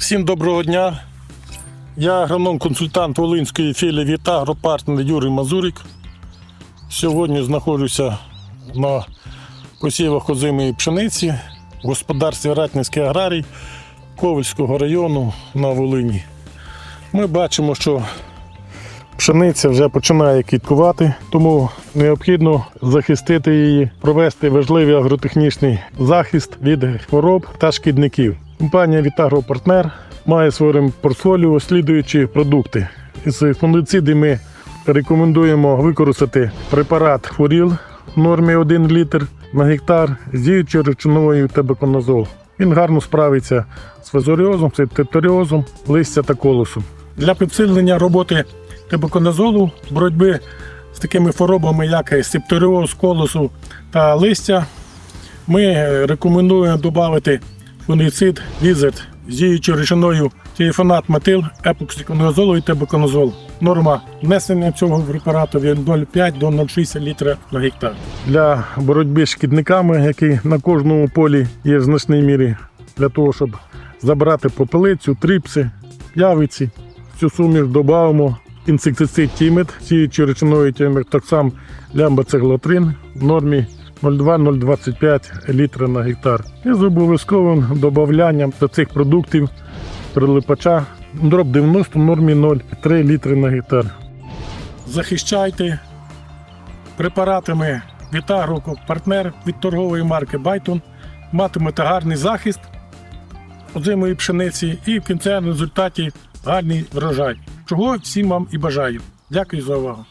Всім доброго дня. Я агроном-консультант Волинської філії Віта, агропартнер Юрій Мазурик. Сьогодні знаходжуся на посівах озимої пшениці в господарстві Ратницький аграрій Ковальського району на Волині. Ми бачимо, що пшениця вже починає квіткувати, тому необхідно захистити її, провести важливий агротехнічний захист від хвороб та шкідників. Компанія Вітагропартнер має в своєму портфоліо слідуючі продукти. З фунгициди ми рекомендуємо використати препарат хворіл в нормі 1 літр на гектар з діючою речовиною тебеконазол. Він гарно справиться з фазоріозом, септеріозом, листя та колосом. Для підсилення роботи тебеконазолу, боротьби з такими хворобами, як септоріоз, колосу та листя, ми рекомендуємо додати фунгіцид Лізет з діючою речовиною тіфонат метил, епоксиконазолу і тебеконазол. Норма внесення цього препарату від 0,5 до 0,6 літра на гектар. Для боротьби з шкідниками, які на кожному полі є в значній мірі, для того, щоб забрати попелицю, тріпси, явиці. Цю суміш додаємо інсектицид тімет, цією речовиною тімектоксам лямбацеглотрин в нормі 0,2-0,25 літра на гектар. І з обов'язковим додаванням до цих продуктів прилипача дроб 90 в нормі 0,3 літри на гектар. Захищайте препаратами Вітагро партнер від торгової марки Байтон. Матимете гарний захист озимої пшениці і в кінцевому результаті гарний врожай. Чого всім вам і бажаю. Дякую за увагу.